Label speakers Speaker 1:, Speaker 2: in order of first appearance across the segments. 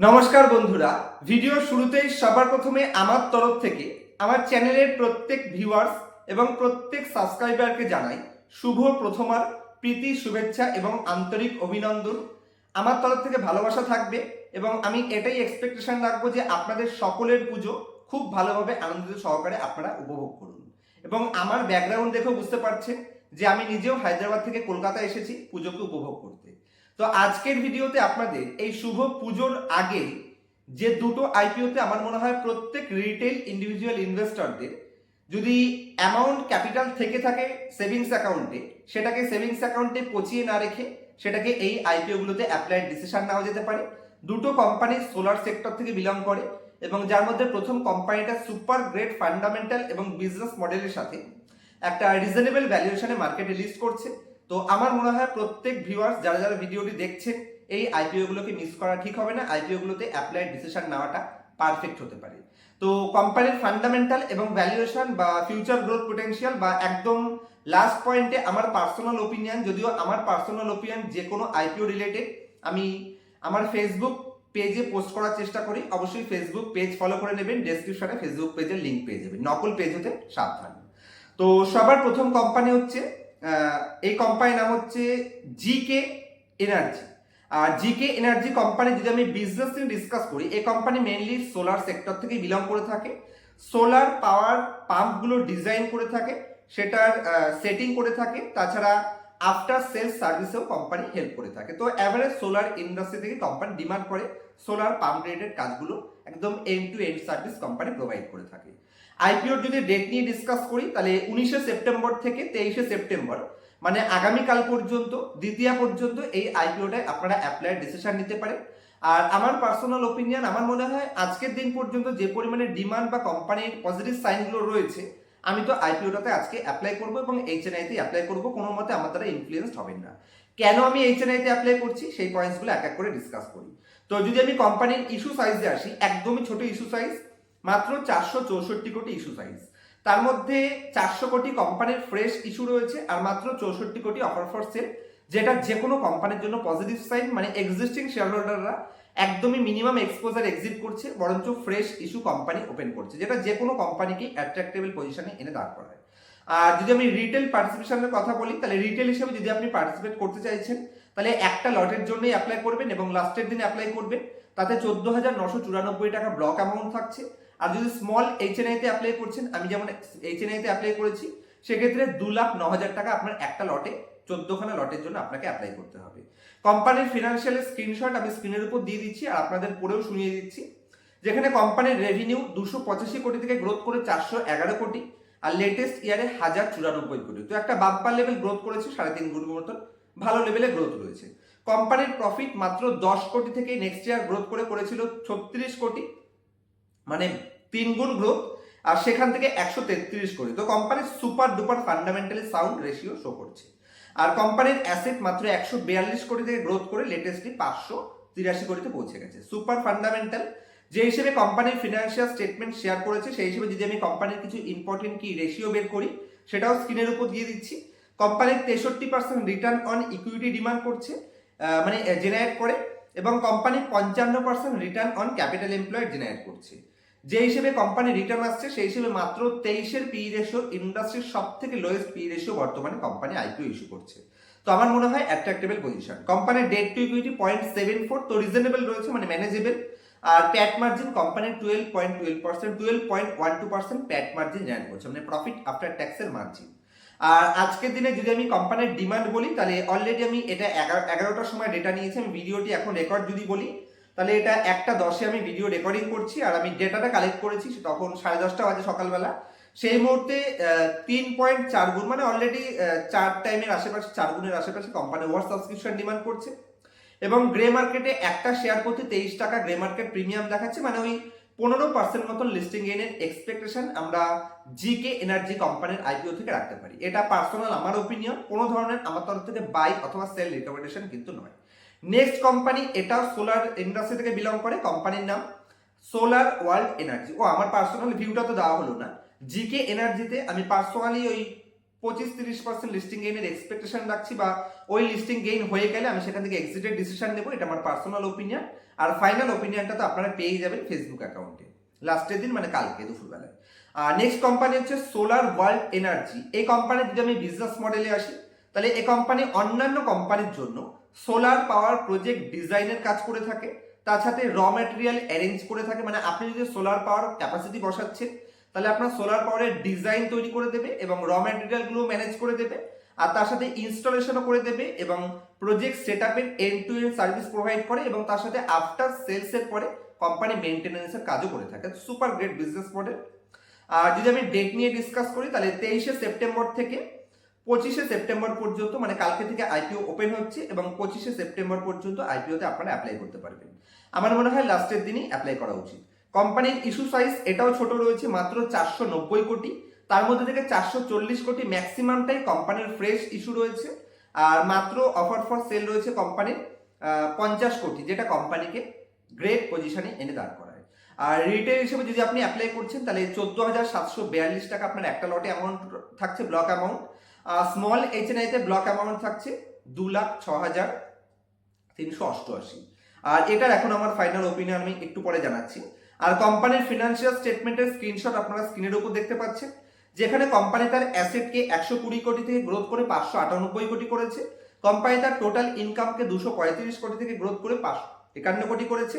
Speaker 1: নমস্কার বন্ধুরা। ভিডিও শুরুতেই সবার প্রথমে আমার তরফ থেকে আমার চ্যানেলের প্রত্যেক ভিউয়ার্স এবং প্রত্যেক সাবস্ক্রাইবারকে জানাই শুভ প্রথমার প্রীতি, শুভেচ্ছা এবং আন্তরিক অভিনন্দন। আমার তরফ থেকে ভালোবাসা থাকবে এবং আমি এটাই এক্সপেকটেশন রাখব যে আপনাদের সকলের পুজো খুব ভালোভাবে আনন্দিত সহকারে আপনারা উপভোগ করুন। এবং আমার ব্যাকগ্রাউন্ড দেখেও বুঝতে পারছেন যে আমি নিজেও হায়দ্রাবাদ থেকে কলকাতা এসেছি, পুজোকে উপভোগ করতে। তো আজকের ভিডিওতে আপনাদের এই শুভ পুজোর আগে যে দুটো আইপিওতে আমার মনে হয় প্রত্যেক রিটেল ইন্ডিভিজুয়াল ইনভেস্টরদের যদি অ্যামাউন্ট ক্যাপিটাল থেকে থাকে সেভিংস অ্যাকাউন্টে সেটাকে সেভিংস অ্যাকাউন্টে পচিয়ে না রেখে সেটাকে এই আইপিওগুলোতে অ্যাপ্লাইড ডিসিশন নেওয়া যেতে পারে। দুটো কোম্পানি সোলার সেক্টর থেকে বিলং করে এবং যার মধ্যে প্রথম কোম্পানিটা সুপার গ্রেট ফান্ডামেন্টাল এবং বিজনেস মডেলের সাথে একটা রিজনেবল ভ্যালুয়েশনে মার্কেটে লিস্ট করছে। তো আমার মনে হয় প্রত্যেক ভিউয়ার্স যারা যারা ভিডিওটি দেখছেন, এই আইপিও গুলোকে মিস করা ঠিক হবে না। আইপিও গুলোতে অ্যাপ্লাইড ডিসিশন নেওয়াটা পারফেক্ট হতে পারে। তো কোম্পানির ফান্ডামেন্টাল এবং ভ্যালুয়েশন বা ফিউচার গ্রোথ পোটেনশিয়াল বা একদম লাস্ট পয়েন্টে আমার পার্সোনাল ওপিনিয়ন যদিও আমার পার্সোনাল ওপিনিয়ন যে কোনো আইপিও রিলেটেড আমি আমার ফেসবুক পেজে পোস্ট করার চেষ্টা করি। অবশ্যই ফেসবুক পেজ ফলো করে নেবেন। ডেসক্রিপশনে ফেসবুক পেজের লিঙ্ক পেয়ে যাবেন। নকল পেজ হতে সাবধান। তো সবার প্রথম কোম্পানি হচ্ছে এই কোম্পানির নাম হচ্ছে জিকে এনার্জি আর জিকে এনার্জি কোম্পানি যদি আমি বিজনেস নিয়ে ডিসকাস করি, এই কোম্পানি মেনলি সোলার সেক্টর থেকে বিলং করে থাকে। সোলার পাওয়ার পাম্পগুলো ডিজাইন করে থাকে, সেটার সেটিং করে থাকে। তাছাড়া আফটার সেলস সার্ভিসেও কোম্পানি হেল্প করে থাকে। তো অ্যাভারেজ সোলার ইন্ডাস্ট্রি থেকে কোম্পানি ডিমান্ড করে সোলার পাম্প রিলেটেড কাজগুলো একদম end to end service company provide করে থাকে। আইপিওর যদি ডেট নিয়ে ডিসকাস করি, তাহলে উনিশে সেপ্টেম্বর থেকে তেইশে সেপ্টেম্বর মানে আগামীকাল পর্যন্ত, দ্বিতীয় পর্যন্ত এই আইপিওটায় আপনারা অ্যাপ্লাই ডিসিশন নিতে পারেন। আর আমার পার্সোনাল ওপিনিয়ন আমার মনে হয় আজকের দিন পর্যন্ত যে পরিমাণে ডিমান্ড বা কোম্পানির পজিটিভ সাইনগুলো রয়েছে, আমি তো আইপিওটাতে আজকে অ্যাপ্লাই করব এবং এইচএনআইতে অ্যাপ্লাই করব, কোনো মতে আমার দ্বারা ইনফ্লুয়েন্স হবেন না। কেন আমি এইচএনআইতে অ্যাপ্লাই করছি, সেই পয়েন্টসগুলো এক এক করে ডিসকাস করি। তো যদি আমি কোম্পানির ইস্যু সাইজে আসি, একদমই ছোট ইস্যু সাইজ মাত্র চারশো চৌষট্টি কোটি ইস্যু সাইজ তার মধ্যে চারশো কোটি কোম্পানির ফ্রেশ ইস্যু রয়েছে আর মাত্র চৌষট্টি কোটি অফার ফর সেল যেটা যে কোনো কোম্পানির জন্য পজিটিভ সাইন মানে এক্সিস্টিং শেয়ার হোল্ডাররা একদমই মিনিমাম এক্সপোজার এক্সিট করছে, বরঞ্চ ফ্রেশ ইস্যু কোম্পানি ওপেন করছে, যেটা যে কোনো কোম্পানিকে অ্যাট্রাক্টেবল পজিশনে এনে দাঁড় করায়। আর যদি আমি রিটেল পার্টিসিপেশনের কথা বলি, তাহলে রিটেল হিসেবে যদি আপনি পার্টিসিপেট করতে চাইছেন, তাহলে একটা লটের জন্যই অ্যাপ্লাই করবেন এবং লাস্টের দিনে অ্যাপ্লাই করবেন। তাতে চোদ্দ হাজার নশো চুরানব্বই টাকা ব্লক অ্যামাউন্ট থাকছে। আর যদি স্মল এইচএনআইতে অ্যাপ্লাই করছেন, আমি যেমন এইচএনআইতে অ্যাপ্লাই করেছি, সেক্ষেত্রে দু লাখ ন হাজার টাকা আপনার একটা লটে, চোদ্দখানা লটের জন্য আপনাকে অ্যাপ্লাই করতে হবে। কোম্পানির ফিনান্সিয়ালের স্ক্রিনশট আমি স্ক্রিনের উপর দিয়ে দিচ্ছি আর আপনাদের পড়েও শুনিয়ে দিচ্ছি। যেখানে কোম্পানির রেভিনিউ দুশো পঁচাশি কোটি থেকে গ্রোথ করে চারশো এগারো কোটি আর লেটেস্ট ইয়ারে হাজার চুরানব্বই কোটি। তো একটা বাম্পার লেভেল গ্রোথ করেছে সাড়ে তিন গুণ মতন, ভালো লেভেলে গ্রোথ রয়েছে। কোম্পানির প্রফিট মাত্র দশ কোটি থেকে নেক্সট ইয়ার গ্রোথ করে করেছিল ছত্রিশ কোটি। মানে তিন গুণ গ্রোথ আর সেখান থেকে একশো তেত্রিশ কোটি তো কোম্পানির super duper fundamentally sound ratio show করছে। আর কোম্পানির অ্যাসেট মাত্র একশো বিয়াল্লিশ কোটি থেকে গ্রোথ করে লেটেস্টলি পাঁচশো তিরাশি কোটিতে পৌঁছে গেছে। সুপার ফান্ডামেন্টাল যে হিসেবে কোম্পানির ফিনান্সিয়াল স্টেটমেন্ট শেয়ার করেছে, সেই হিসেবে যদি আমি কোম্পানির কিছু ইম্পর্টেন্ট কি রেশিও বের করি, সেটাও স্ক্রিনের উপর দিয়ে দিচ্ছি। কোম্পানির তেষট্টি percent return on equity demand করছে মানে জেনারেট করে, এবং কোম্পানি পঞ্চান্ন percent return on capital employed generate করছে। যে হিসেবে কোম্পানি রিটার্ন আসছে, সেই হিসেবে মাত্র তেইশের পি রেশিও ইন্ডাস্ট্রির সব থেকে লোয়েস্ট পি রেশিও বর্তমানে কোম্পানি আইপিও ইস্যু করছে। তো আমার মনে হয় অ্যাট্রাক্টেবল পজিশন কোম্পানির debt to equity point seven four তো রিজনেবল রয়েছে মানে ম্যানেজেবল আর প্যাট মার্জিন কোম্পানির twelve point twelve percent twelve point one two percent PAT margin join করছে মানে প্রফিট আফটার ট্যাক্সের মার্জিন আর আজকের দিনে যদি আমি কোম্পানির ডিমান্ড বলি, তাহলে অলরেডি আমি এটা এগারো, এগারোটার সময় ডেটা নিয়েছি, আমি ভিডিওটি এখন রেকর্ড যদি বলি তাহলে এটা একটা দশে আমি ভিডিও রেকর্ডিং করছি, আর আমি ডেটাটা কালেক্ট করেছি তখন সাড়ে দশটা বাজে সকালবেলা। সেই মুহূর্তে তিন পয়েন্ট চার গুণ মানে অলরেডি চার টাইমের আশেপাশে, চার গুণের আশেপাশে কোম্পানি ওয়ার সাবস্ক্রিপশন ডিমান্ড করছে। এবং গ্রে মার্কেটে একটা শেয়ার প্রতি তেইশ টাকা গ্রে মার্কেট প্রিমিয়াম দেখাচ্ছে মানে ওই পনেরো পার্সেন্ট মতন লিস্টিং গেইনের এক্সপেকটেশন আমরা জিকে এনার্জি কোম্পানির আইপিও থেকে রাখতে পারি। এটা পার্সোনাল আমার ওপিনিয়ন কোনো ধরনের আমার তরফ থেকে বাই অথবা সেল রিকমেন্ডেশন কিন্তু নয়। নেক্সট কোম্পানি এটা সোলার ইন্ডাস্ট্রি থেকে বিলং করে কোম্পানির নাম সোলার ওয়ার্ল্ড এনার্জি ও, আমার পার্সোনাল ভিউটা তো দেওয়া হলো না। জিকে এনার্জিতে আমি পার্সোনালি ওই পঁচিশ তিরিশ পার্সেন্ট লিস্টিং গেইনের এক্সপেকটেশন রাখছি বা ওই লিস্টিং গেইন হয়ে গেলে আমি সেখান থেকে এক্সিটের ডিসিশন নেব, এটা আমার পার্সোনাল ওপিনিয়ন আর ফাইনাল ওপিনিয়নটা তো আপনারা পেয়ে যাবেন ফেসবুক অ্যাকাউন্টে লাস্টের দিন মানে কালকে দুপুরবেলায়। আর নেক্সট কোম্পানি হচ্ছে সোলার ওয়ার্ল্ড এনার্জি এই কোম্পানির যদি আমি বিজনেস মডেলে আসি, তাহলে এই কোম্পানি অন্যান্য কোম্পানির জন্য সোলার পাওয়ার প্রজেক্ট ডিজাইনের কাজ করে থাকে, তার সাথে র ম্যাটেরিয়াল অ্যারেঞ্জ করে থাকে মানে আপনি যদি সোলার পাওয়ার ক্যাপাসিটি বসাচ্ছেন, তাহলে আপনার সোলার পাওয়ারের ডিজাইন তৈরি করে দেবে এবং র ম্যাটেরিয়ালগুলো ম্যানেজ করে দেবে, আর তার সাথে ইনস্টলেশনও করে দেবে এবং প্রজেক্ট সেট আপের end to end service provide করে এবং তার সাথে আফটার সেলসের পরে কোম্পানি মেনটেন্যান্সের কাজও করে থাকে। সুপার গ্রেট বিজনেস মডেল আর যদি আমি ডেট নিয়ে ডিসকাস করি, তাহলে তেইশে সেপ্টেম্বর থেকে পঁচিশে সেপ্টেম্বর পর্যন্ত মানে কালকে থেকে আইপিও ওপেন হচ্ছে এবং পঁচিশে সেপ্টেম্বর পর্যন্ত আইপিওতে আপনারা অ্যাপ্লাই করতে পারবেন। আমার মনে হয় লাস্টের দিনই অ্যাপ্লাই করা উচিত। কোম্পানির ইস্যু সাইজ এটাও ছোট রয়েছে, মাত্র চারশো নব্বই কোটি। তার মধ্যে থেকে চারশো চল্লিশ কোটি ম্যাক্সিমামটাই কোম্পানির ফ্রেশ ইস্যু রয়েছে। আর মাত্র অফার ফর সেল রয়েছে কোম্পানির পঞ্চাশ কোটি, যেটা কোম্পানিকে গ্রেট পজিশনে এনে দাঁড় করায়। আর রিটেল হিসেবে যদি আপনি অ্যাপ্লাই করছেন, তাহলে চোদ্দ হাজার সাতশো বিয়াল্লিশ টাকা আপনার একটা লটে অ্যামাউন্ট থাকছে block amount small H N আইতে ব্লক অ্যামাউন্ট থাকছে দু লাখ ছ হাজার তিনশো অষ্টআশি। আর এটার এখন আমার ফাইনাল ওপিনিয়ন আমি একটু পরে জানাচ্ছি। আর কোম্পানির ফিনান্সিয়াল স্টেটমেন্টের স্ক্রিনশট আপনারা স্ক্রিনের উপর দেখতে পাচ্ছেন, যেখানে কোম্পানি তার অ্যাসেটকে একশো কুড়ি কোটি থেকে গ্রোথ করে পাঁচশো আটানব্বই কোটি করেছে। কোম্পানি তার টোটাল ইনকামকে দুশো পঁয়ত্রিশ কোটি থেকে গ্রোথ করে পাঁচশো একান্ন কোটি করেছে।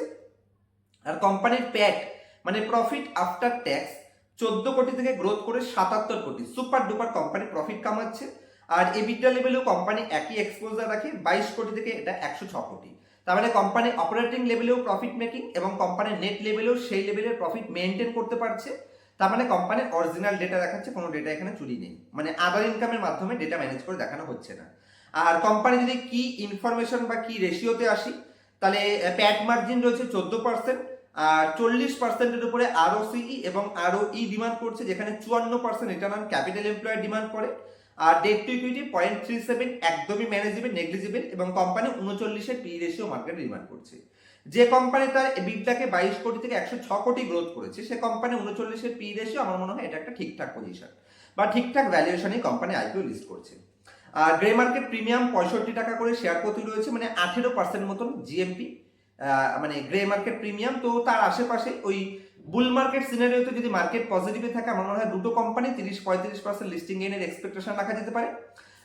Speaker 1: আর কোম্পানির প্যাট মানে প্রফিট আফটার ট্যাক্স চোদ্দ কোটি থেকে গ্রোথ করে সাতাত্তর কোটি। সুপার ডুপার কোম্পানি প্রফিট কামাচ্ছে। আর এবিটা লেভেলেও কোম্পানি একই এক্সপোজার রাখে, বাইশ কোটি থেকে এটা একশো ছ কোটি। তার মানে কোম্পানি অপারেটিং লেভেলেও প্রফিট মেকিং এবং কোম্পানির নেট লেভেলেও সেই লেভেলের প্রফিট মেনটেন করতে পারছে। তার মানে কোম্পানির অরিজিনাল ডেটা দেখাচ্ছে, কোনো ডেটা এখানে চুরি নেই। মানে আদার ইনকামের মাধ্যমে ডেটা ম্যানেজ করে দেখানো হচ্ছে না। আর কোম্পানি যদি কি ইনফরমেশন বা কি রেশিওতে আসি, তাহলে প্যাট মার্জিন রয়েছে চোদ্দ পার্সেন্ট চল্লিশ পার্সেন্টের উপরে আরও সিই এবং আরও ই ডিমান্ড করছে, যেখানে চুয়ান্ন percent return on capital employ demand করে। আর debt to equity point three seven একদমই ম্যানেজেবল নেগলিজিবল এবং কোম্পানি উনচল্লিশের পি রেশিও মার্কেট ডিমান্ড করছে। যে কোম্পানি তার বিদ্যাকে বাইশ কোটি থেকে একশো ছ কোটি গ্রোথ করেছে, সে কোম্পানি উনচল্লিশের পি রেশিও আমার মনে হয় এটা একটা ঠিকঠাক পজিশন বা ঠিকঠাক ভ্যালুয়েশনে কোম্পানি আইপিও লিস্ট করছে। আর গ্রে মার্কেট প্রিমিয়াম পঁয়ষট্টি টাকা করে শেয়ার প্রতি রয়েছে মানে আঠেরো পার্সেন্ট মতন জিএমপি মানে গ্রে মার্কেট প্রিমিয়াম তো তার আশেপাশে ওই বুল মার্কেট সিনারিওতে যদি মার্কেট পজিটিভে থাকে, আমার মনে হয় দুটো কোম্পানি তিরিশ, পঁয়ত্রিশ পার্সেন্ট লিস্টিং গেইনের এক্সপেকটেশন রাখা যেতে পারে।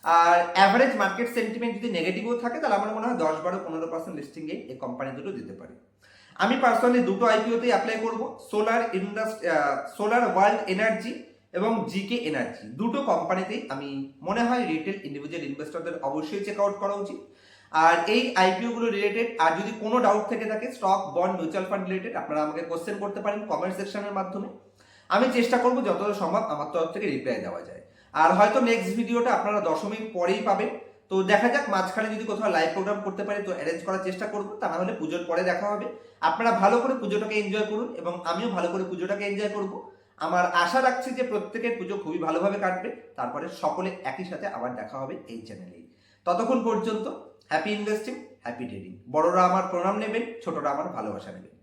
Speaker 1: আর অ্যাভারেজ মার্কেট সেন্টিমেন্ট যদি নেগেটিভও থাকে, তাহলে আমার মনে হয় দশ, বারো, পনেরো পার্সেন্ট লিস্টিং গেইন এই কোম্পানি দুটো দিতে পারে। আমি পার্সোনালি দুটো আইপিওতেই অ্যাপ্লাই করব solar industry solar world energy এবং জিকে এনার্জি দুটো কোম্পানিতেই আমি মনে হয় রিটেল ইন্ডিভিজুয়াল ইনভেস্টরদের অবশ্যই চেক আউট করা উচিত। আর এই আইপিও গুলো রিলেটেড আর যদি কোনো ডাউট থেকে থাকে stock bond mutual fund related আপনারা আমাকে কোশ্চেন করতে পারেন কমেন্ট সেকশনের মাধ্যমে। আমি চেষ্টা করব যতটা সম্ভব আমার তরফ থেকে রিপ্লাই দেওয়া যায়। আর হয়তো নেক্সট ভিডিওটা আপনারা দশমীর পরেই পাবেন। তো দেখা যাক, মাঝখানে যদি কোথাও লাইভ প্রোগ্রাম করতে পারি, তো অ্যারেঞ্জ করার চেষ্টা করব তা না হলে পুজোর পরে দেখা হবে। আপনারা ভালো করে পুজোটাকে এনজয় করুন, এবং আমিও ভালো করে পুজোটাকে এনজয় করব। আমার আশা রাখছি যে প্রত্যেকের পুজো খুবই ভালোভাবে কাটবে, তারপরে সকলে একই সাথে আবার দেখা হবে এই চ্যানেলেই ততক্ষণ পর্যন্ত হ্যাপি ইনভেস্টিং হ্যাপি ট্রেডিং বড়রা আমার প্রণাম নেবেন ছোটরা আমার ভালোবাসা নেবেন।